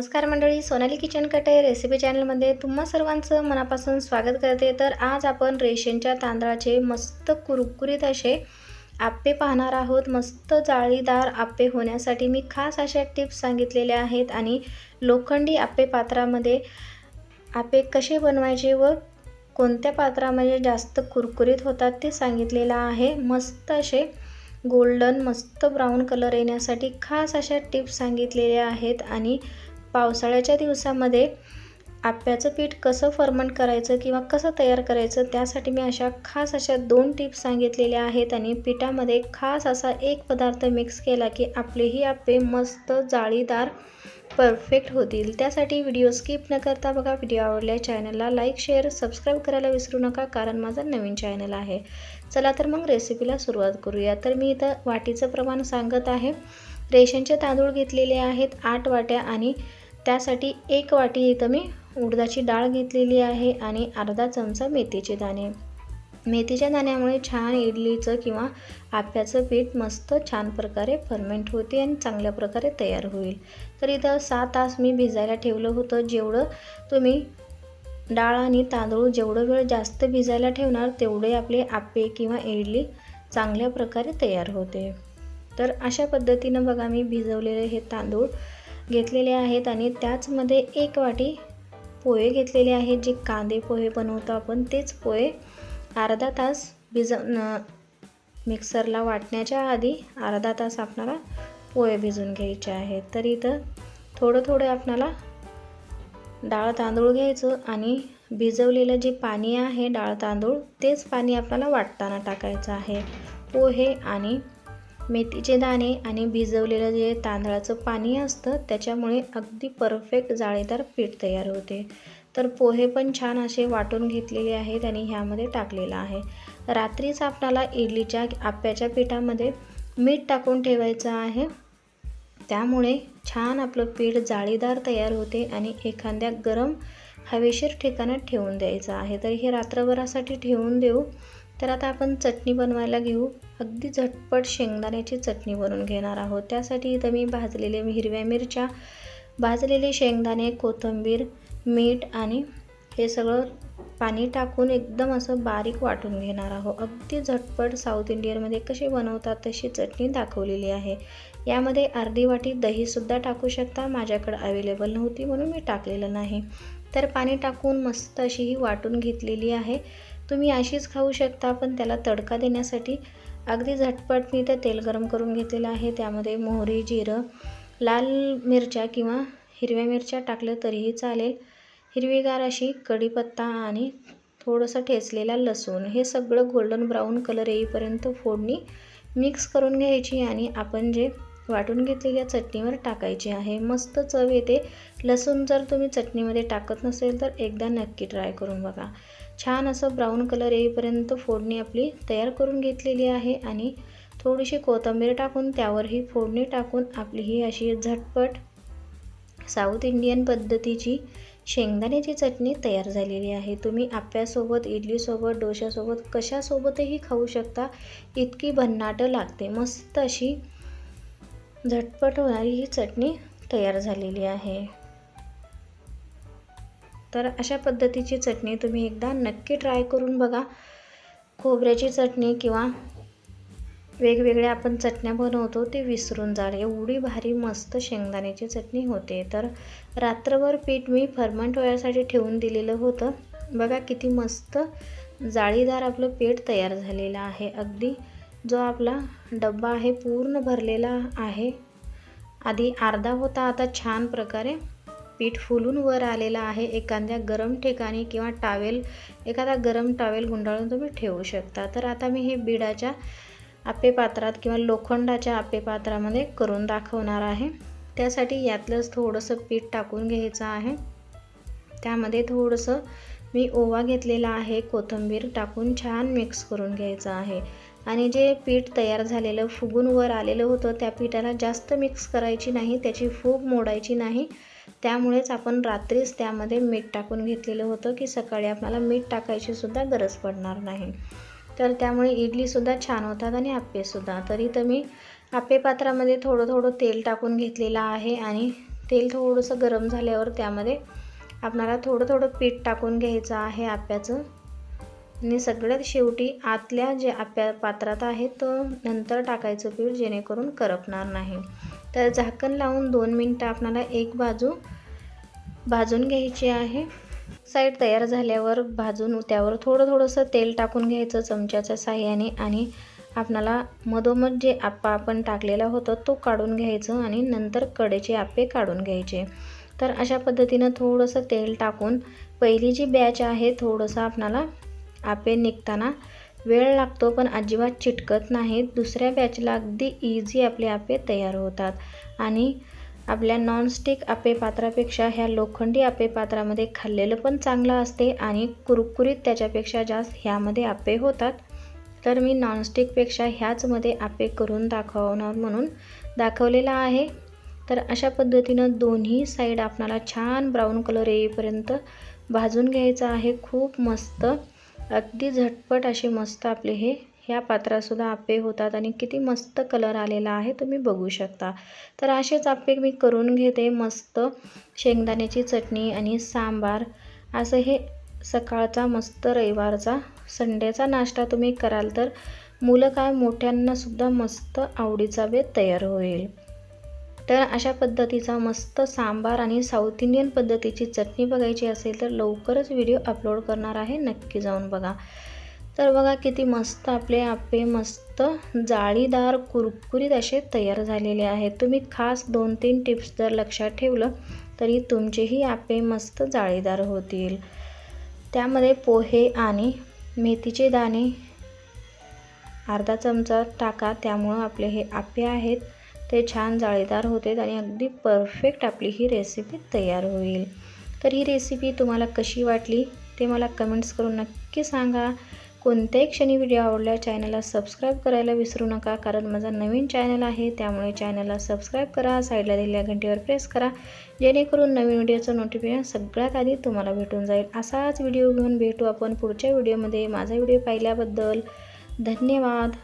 नमस्कार मंडळी सोनाली किचन कटे रेसिपी चॅनलमध्ये तुम्हा सर्वांचं मनापासून स्वागत करते. तर आज आपण रेशनच्या तांदळाचे मस्त कुरकुरीत असे आप्पे पाहणार आहोत. मस्त जाळीदार आप्पे होण्यासाठी मी खास अशा टिप्स सांगितलेल्या आहेत आणि लोखंडी आप्पे पात्रामध्ये आप्पे कसे बनवायचे व कोणत्या पात्रामध्ये जास्त कुरकुरीत होतात ते सांगितलेलं आहे. मस्त असे गोल्डन मस्त ब्राऊन कलर येण्यासाठी खास अशा टिप्स सांगितलेल्या आहेत आणि पावसाळ्याच्या दिवसामध्ये आप्याचं पीठ कसं फर्मंट करायचं किंवा कसं तयार करायचं त्यासाठी मी अशा खास अशा दोन टिप्स सांगितलेल्या आहेत आणि पिठामध्ये खास असा एक पदार्थ मिक्स केला की आपलेही आप्पे मस्त जाळीदार परफेक्ट होतील. त्यासाठी व्हिडिओ स्किप न करता बघा व्हिडिओ आवडल्या चॅनलला लाईक शेअर सबस्क्राईब करायला विसरू नका कारण माझा नवीन चॅनल आहे. चला तर मग रेसिपीला सुरुवात करूया. तर मी इथं वाटीचं प्रमाण सांगत आहे. रेशनचे तांदूळ घेतलेले आहेत आठ वाट्या आणि त्यासाठी एक वाटी इथं मी उडदाची डाळ घेतलेली आहे आणि अर्धा चमचा मेथीचे दाणे. मेथीच्या दाण्यामुळे छान इडलीचं किंवा आप्याचं पीठ मस्त छान प्रकारे फर्मेंट होते आणि चांगल्या प्रकारे तयार होईल. तर इथं सात तास मी भिजायला ठेवलं होतं. जेवढं तुम्ही डाळ आणि तांदूळ जेवढं वेळ जास्त भिजायला ठेवणार तेवढे आपले आप्पे किंवा इडली चांगल्या प्रकारे तयार होते. तर अशा पद्धतीनं बघा मी भिजवलेले हे तांदूळ घेतलेले आहेत आणि त्याचमध्ये एक वाटी पोहे घेतलेले आहेत. जे कांदे पोहे बनवतो आपण तेच पोहे अर्धा तास भिज मिक्सरला वाटण्याच्या आधी अर्धा तास आपणाला पोहे भिजून घ्यायचे आहेत. तर इथं थोडं थोडं आपणाला डाळ तांदूळ घ्यायचं आणि भिजवलेलं जे पाणी आहे डाळ तांदूळ तेच पाणी आपल्याला वाटताना टाकायचं आहे. पोहे आणि मेथीचे दाणे आणि भिजवलेलं जे तांदळाचं पाणी असतं त्याच्यामुळे अगदी परफेक्ट जाळीदार पीठ तयार होते. तर पोहे पण छान असे वाटून घेतलेले आहेत आणि ह्यामध्ये टाकलेलं आहे. रात्रीच आपणाला इडलीच्या आप्याच्या पिठामध्ये मीठ टाकून ठेवायचं आहे. त्यामुळे छान आपलं पीठ जाळीदार तयार होते आणि एखाद्या गरम हवेशीर ठिकाणात ठेवून द्यायचं आहे. तर हे रात्रभरासाठी ठेवून देऊ. तर आता आपण चटणी बनवायला घेऊ. अगदी झटपट शेंगदाण्याची चटणी बनवून घेणार आहोत. त्यासाठी इथं मी भाजलेले हिरव्या मिरच्या भाजलेले शेंगदाणे कोथिंबीर मीठ आणि हे सगळं पाणी टाकून एकदम असं बारीक वाटून घेणार आहोत. अगदी झटपट साऊथ इंडियनमध्ये कशी बनवतात तशी चटणी दाखवलेली आहे. यामध्ये अर्धी वाटी दहीसुद्धा टाकू शकता. माझ्याकडं अवेलेबल नव्हती म्हणून मी टाकलेलं नाही. तर पाणी टाकून मस्त अशी ही वाटून घेतलेली आहे. तुम्ही अशीच खाऊ शकता पण त्याला तडका देण्यासाठी अगदी झटपट मी ते तेल गरम करून घेतलेलं आहे. त्यामध्ये मोहरी जिरं लाल मिरच्या किंवा हिरव्या मिरच्या टाकल्या तरीही चालेल. हिरवीगार अशी कढीपत्ता आणि थोडंसं ठेचलेला लसूण हे सगळं गोल्डन ब्राऊन कलर येईपर्यंत फोडणी मिक्स करून घ्यायची आणि आपण जे वाटून घेतलेल्या चटणीवर टाकायची आहे. मस्त चव येते. लसूण जर तुम्ही चटणीमध्ये टाकत नसेल तर एकदा नक्की ट्राय करून बघा. छान असं ब्राऊन कलर येईपर्यंत फोडणी आपली तयार करून घेतलेली आहे आणि थोडीशी कोथिंबीर टाकून त्यावर ही फोडणी टाकून आपली ही अशी झटपट साऊथ इंडियन पद्धतीची शेंगदाण्याची चटणी तयार झालेली आहे. तुम्ही आप्यासोबत इडलीसोबत डोश्यासोबत कशासोबतही खाऊ शकता. इतकी भन्नाट लागते. मस्त अशी झटपट होणारी ही चटणी तयार झालेली आहे. तर अशा पद्धतीची चटणी तुम्ही एकदा नक्की ट्राय करून बघा. खोबऱ्याची चटणी किंवा वेगवेगळ्या आपण चटण्या बनवतो ते विसरून जाल. एवढी भारी मस्त शेंगदाण्याची चटणी होते. तर रात्रभर पीठ मी फर्मंट होण्यासाठी ठेवून दिलेलं होतं. बघा किती मस्त जाळीदार आपलं पीठ तयार झालेलं आहे. अगदी जो आपला डब्बा आहे पूर्ण भरलेला आहे. आधी अर्धा होता आता छान प्रकारे पीठ फुलून वर आलेलं आहे. एखाद्या गरम ठिकाणी किंवा टावेल एखादा गरम टावेल गुंडाळून तुम्ही ठेवू शकता. तर आता मी हे बिडाच्या आपेपात्रात किंवा लोखंडाच्या आपेपात्रामध्ये करून दाखवणार आहे. त्यासाठी यातलंच थोडंसं पीठ टाकून घ्यायचं आहे. त्यामध्ये थोडंसं मी ओवा घेतलेला आहे. कोथिंबीर टाकून छान मिक्स करून घ्यायचं आहे. आणि जे पीठ तयार झालेलं फुगून वर आलेलं होतं त्या पिठाला जास्त मिक्स करायची नाही. त्याची फूग मोडायची नाही. त्यामुळेच आपण रात्रीच त्यामध्ये मीठ टाकून घेतलेलं होतं की सकाळी आपल्याला मीठ टाकायची सुद्धा गरज पडणार नाही. तर त्यामुळे इडलीसुद्धा छान होतात आणि आप्पेसुद्धा तरी तर मी आप्पे पात्रामध्ये थोडं थोडं तेल टाकून घेतलेलं आहे आणि तेल थोडंसं गरम झाल्यावर त्यामध्ये आपणाला थोडं थोडं पीठ टाकून घ्यायचं आहे आप्याचं आणि सगळ्यात शेवटी आतल्या जे आप्या पात्रात आहे तो नंतर टाकायचं पीठ जेणेकरून करपणार नाही. तर झाकण लावून दोन मिनटं आपणाला एक बाजू भाजून घ्यायची आहे. साईड तयार झाल्यावर भाजून त्यावर थोडं थोडंसं तेल टाकून घ्यायचं चमच्याच्या साह्याने आणि आपणाला मधोमध जे आप्पा आपण टाकलेला होता तो काढून घ्यायचं आणि नंतर कडेचे आप्पे काढून घ्यायचे. तर अशा पद्धतीनं थोडंसं तेल टाकून पहिली जी बॅच आहे थोडंसं आपणाला आपे निघताना वेळ लागतो पण अजिबात चिटकत नाहीत. दुसऱ्या बॅचला अगदी इझी आपले आपे तयार होतात. आणि आपल्या नॉनस्टिक आपे पात्रापेक्षा ह्या लोखंडी आपे पात्रामध्ये खाल्लेलं पण चांगलं असते आणि कुरकुरीत त्याच्यापेक्षा जास्त ह्यामध्ये आपे होतात. तर मी नॉनस्टिकपेक्षा ह्याचमध्ये आपे करून दाखवणार म्हणून दाखवलेला आहे. तर अशा पद्धतीनं दोन्ही साईड आपणाला छान ब्राऊन कलर येईपर्यंत भाजून घ्यायचं आहे. खूप मस्त. अगदी झटपट असे मस्त आपले हे ह्या पात्रातसुद्धा आप्पे होतात आणि किती मस्त कलर आलेला आहे तुम्ही बघू शकता. तर असेच आप्पे मी करून घेते मस्त शेंगदाण्याची चटणी आणि सांबार. असं हे सकाळचा मस्त रविवारचा संडेचा नाश्ता तुम्ही कराल तर मुलं काय मोठ्यांनासुद्धा मस्त आवडीचा वेध तयार होईल. तर अशा पद्धतीचा मस्त सांबार आणि साऊथ इंडियन पद्धतीची चटणी बघायची असेल तर लवकरच व्हिडिओ अपलोड करणार आहे. नक्की जाऊन बघा. तर बघा किती मस्त आपले आपे मस्त जाळीदार कुरकुरीत असे तयार झालेले आहेत. तुम्ही खास दोन तीन टिप्स जर लक्षात ठेवलं तरी तुमचेही आपे मस्त जाळीदार होतील. त्यामध्ये पोहे आणि मेथीचे दाणे अर्धा चमचा टाका. त्यामुळं आपले हे आपे आहेत. ते छान जाळीदार होते आणि अगदी परफेक्ट आपली ही रेसिपी तयार होईल. तर ही रेसिपी तुम्हाला कशी वाटली ते मला कमेंट्स करून नक्की सांगा. कोणत्याही क्षणी व्हिडिओ आवडल्या चॅनलला सबस्क्राईब करायला विसरू नका कारण माझा नवीन चॅनल आहे त्यामुळे चॅनलला सबस्क्राईब करा साईडला दिलेल्या घंटीवर प्रेस करा जेणेकरून नवीन व्हिडिओचं नोटिफिकेशन सगळ्यात आधी तुम्हाला भेटून जाईल. असाच व्हिडिओ घेऊन भेटू आपण पुढच्या व्हिडिओमध्ये माझा व्हिडिओ पाहिल्याबद्दल धन्यवाद.